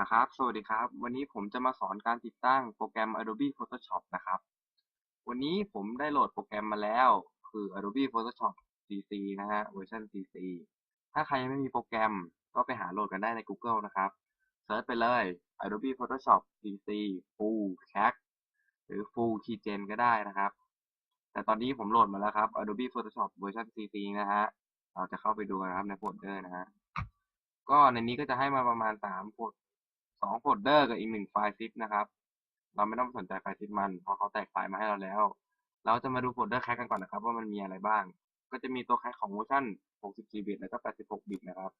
อะครับ สวัสดีครับ วันนี้ผมจะมาสอนการติดตั้งโปรแกรม Adobe Photoshop นะครับ วันนี้ผมได้โหลดโปรแกรมมาแล้ว คือ Adobe Photoshop CC นะฮะ เวอร์ชัน CC ถ้าใครยังไม่มีโปรแกรมก็ไปหาโหลดกันได้ใน Google นะครับเซิร์ชไปเลย Adobe Photoshop CC Full Hack หรือ Full Keygen ก็ได้นะครับ แต่ตอนนี้ผมโหลดมาแล้วครับ Adobe Photoshop เวอร์ชัน CC นะฮะ เราจะเข้าไปดูนะครับในโฟลเดอร์นะฮะ ก็ในนี้ก็จะให้มาประมาณสามโฟล สองโฟลเดอร์กับอีกหนึ่งไฟล์ซิปนะครับ เราไม่ต้องสนใจไฟล์ซิปมันเพราะเขาแตกไฟล์มาให้เราแล้ว เราจะมาดูโฟลเดอร์แคคกันก่อนนะครับ ว่ามันมีอะไรบ้าง ก็จะมีตัวแคคของเวอร์ชัน64บิตแล้วก็86บิตนะครับ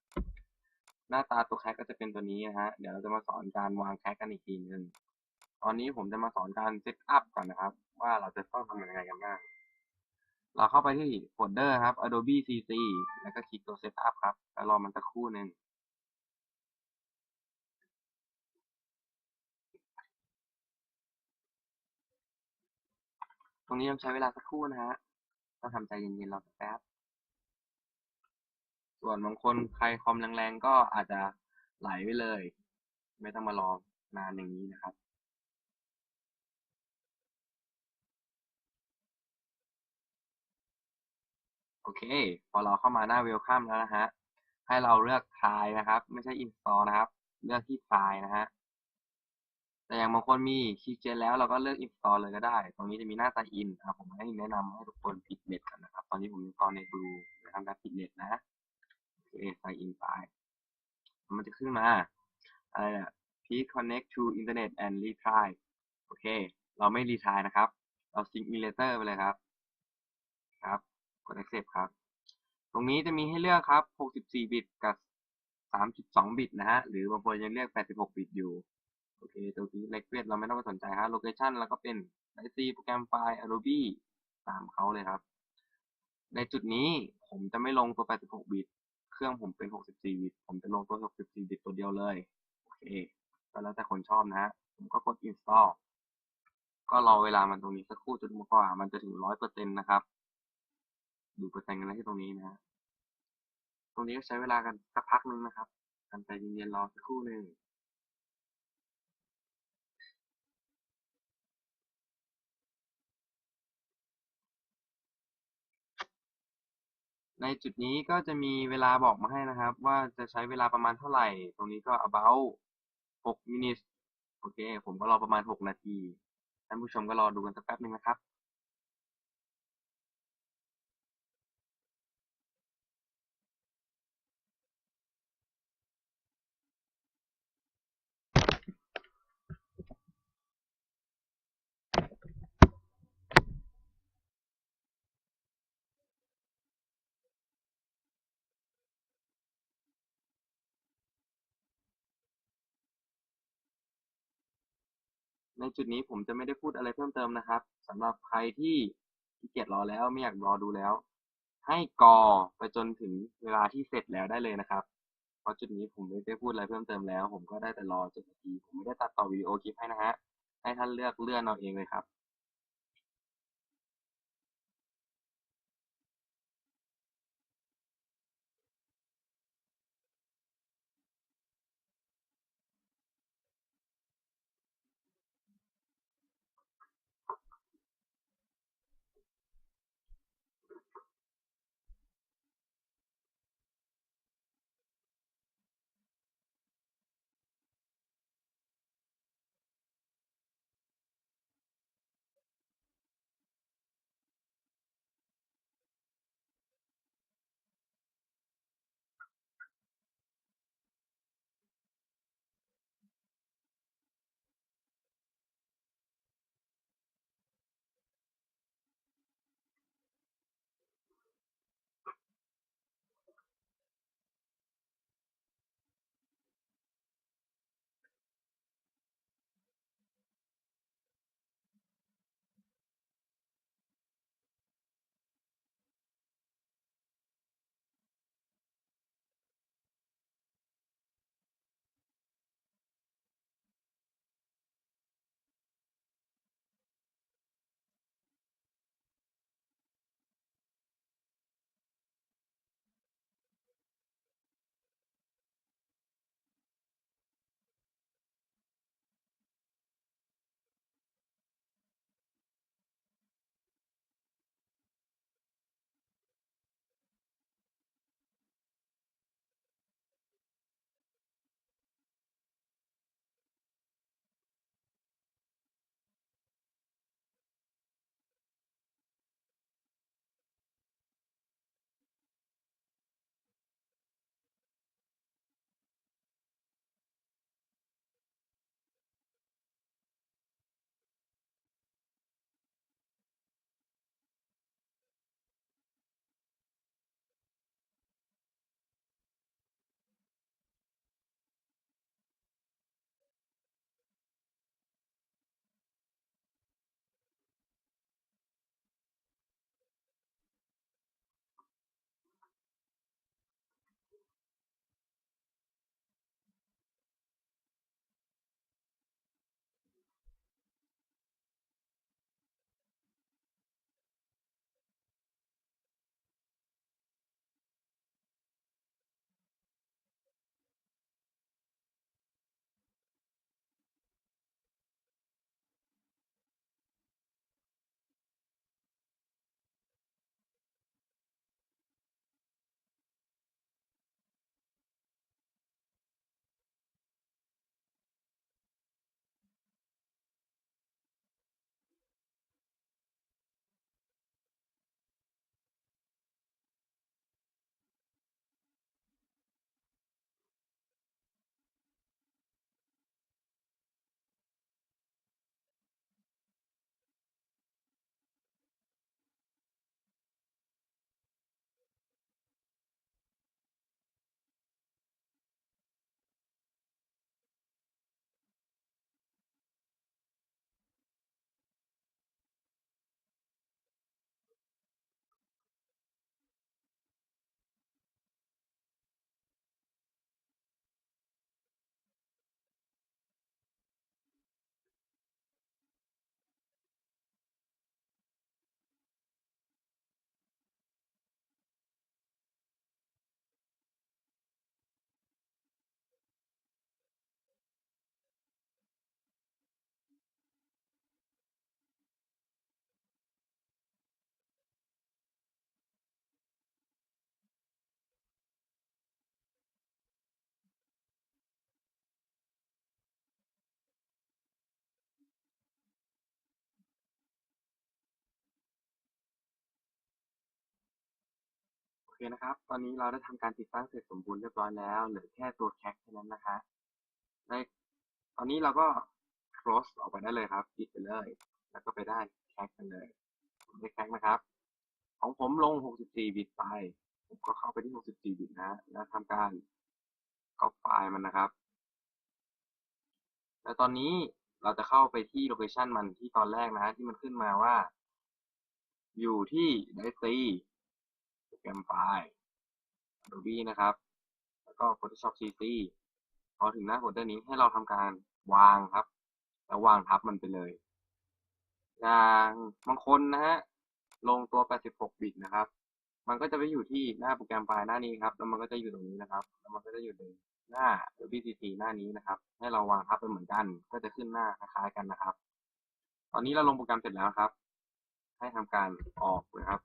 หน้าตาตัวแคคก็จะเป็นตัวนี้นะฮะเดี๋ยวเราจะมาสอนการวางแคคกันอีกทีนึงตอนนี้ผมจะมาสอนการเซตอัพก่อนนะครับ ว่าเราจะต้องทำยังไงกันบ้างเราเข้าไปที่โฟลเดอร์ครับ Adobe CC แล้วก็คลิกตัว Setup ครับ แล้วรอมันสักครู่หนึ่ง ตรงนี้ต้องใช้เวลาสักครู่นะฮะต้องทำใจเย็นๆรอสักแป๊บ ส่วนบางคนใครคอมแรงๆก็อาจจะไหลไปเลย ไม่ต้องมารอนานอย่างนี้นะครับโอเค พอเราเข้ามาหน้า Welcome แล้วนะฮะ ให้เราเลือก Try นะครับ ไม่ใช่ Install นะครับ เลือกที่ Try นะฮะ แต่อย่างบางคนมีคีย์เจนแล้วเราก็เลือก install เลยก็ได้ ตรงนี้จะมีหน้า sign in นครับผมให้แนะนำให้ทุกคนปิดเน็ตกันนะครับ ตอนนี้ผม install ในบลูจะทำการปิดเน็ตนะโอเค sign in ไปมันจะขึ้นมาอะไรอะ please connect to internet and retry โอเค เราไม่ retry นะครับ เรา sync emulator ไปเลยครับ ครับ กด accept ครับ ตรงนี้จะมีให้เลือกครับ 64 บิตกับ 32 บิตนะฮะ หรือบางคนยังเลือก 86 บิตอยู่ โอเคตัวนี้ language เราไม่ต้องไปสนใจฮะ location แล้วก็เป็น IC โปรแกรมไฟล์ Adobe ตามเขาเลยครับ ในจุดนี้ผมจะไม่ลงตัว 86 บิต เครื่องผมเป็น 64 บิต ผมจะลงตัว 64 บิตตัวเดียวเลย โอเคก็แล้วแต่คนชอบนะฮะ ผมก็กด install ก็รอเวลามันตรงนี้สักครู่จนกว่ามันจะถึง 100%นะครับ ดูเปอร์เซ็นต์กันที่ตรงนี้นะฮะ ตรงนี้ก็ใช้เวลากันสักพักนึงนะครับกันใจเย็นๆรอสักครู่หนึ่ง ในจุดนี้ก็จะมีเวลาบอกมาให้นะครับ ว่าจะใช้เวลาประมาณเท่าไหร่ ตรงนี้ก็ about 6 minutes โอเค ผมก็รอประมาณ 6 นาที ท่านผู้ชมก็รอดูกันสักแป๊บหนึ่งนะครับ ในจุดนี้ผมจะไม่ได้พูดอะไรเพิ่มเติมนะครับสำหรับใครที่ขี้เกียจรอแล้วไม่อยากรอดูแล้ว ให้กอไปจนถึงเวลาที่เสร็จแล้วได้เลยนะครับ เพราะจุดนี้ผมไม่ได้พูดอะไรเพิ่มเติมแล้ว ผมก็ได้แต่รอจนนาทีผมไม่ได้ตัดต่อวิดีโอคลิปให้นะฮะให้ท่านเลือกเลื่อนเอาเองเลยครับ นะครับ ตอนนี้เราได้ทำการติดตั้งเสร็จสมบูรณ์เรียบร้อยแล้วเหลือแค่ตัวแคคเท่านั้นนะคะได้ตอนนี้เราก็ close ออกไปได้เลยครับปิดไปเลย แล้วก็ไปได้แคคกันเลยผมได้แคคนะครับ ของผมลง 64 บิตไป ผมก็เข้าไปที่ 64 บิตนะ แล้วทำการก๊อปไฟล์มันนะครับ แล้วตอนนี้เราจะเข้าไปที่โลเคชันมันที่ตอนแรกนะ ที่มันขึ้นมาว่า อยู่ที่ directory โปร แกรมไฟล์ Adobe นะครับ แล้วก็ Photoshop CC พอถึงหน้าโฟลเดอร์นี้ให้เราทำการวางครับ แล้ววางทับมันไปเลย อย่างบางคนนะฮะ ลงตัว 86 บิตนะครับ มันก็จะไปอยู่ที่หน้าโปรแกรมไฟล์หน้านี้ครับ แล้วมันก็จะอยู่ตรงนี้นะครับ แล้วมันก็จะอยู่ในหน้า Adobe CC หน้านี้นะครับ ให้เราวางทับไปเหมือนกัน ก็จะขึ้นหน้าคล้ายๆกันนะครับ ตอนนี้เราลงโปรแกรมเสร็จแล้วครับ ให้ทำการออกนะครับ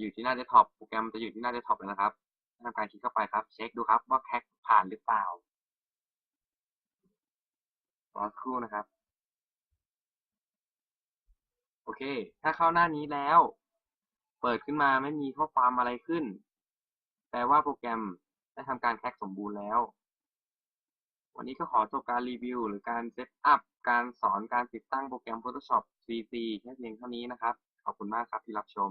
อยู่ที่หน้าเดสก์ท็อปโปรแกรมจะอยู่ที่หน้าเดสก์ท็อปแล้วนะครับทำการคลิกเข้าไปครับ เช็คดูครับว่าแคคผ่านหรือเปล่ารอสักครู่นะครับ โอเค ถ้าเข้าหน้านี้แล้ว เปิดขึ้นมาไม่มีข้อความอะไรขึ้น แปลว่าโปรแกรมได้ทำการแคคสมบูรณ์แล้ว วันนี้ก็ขอจบการรีวิว หรือการเซตอัพ การสอนการติดตั้งโปรแกรม Photoshop CC แค่เพียงเท่านี้นะครับ ขอบคุณมากครับที่รับชม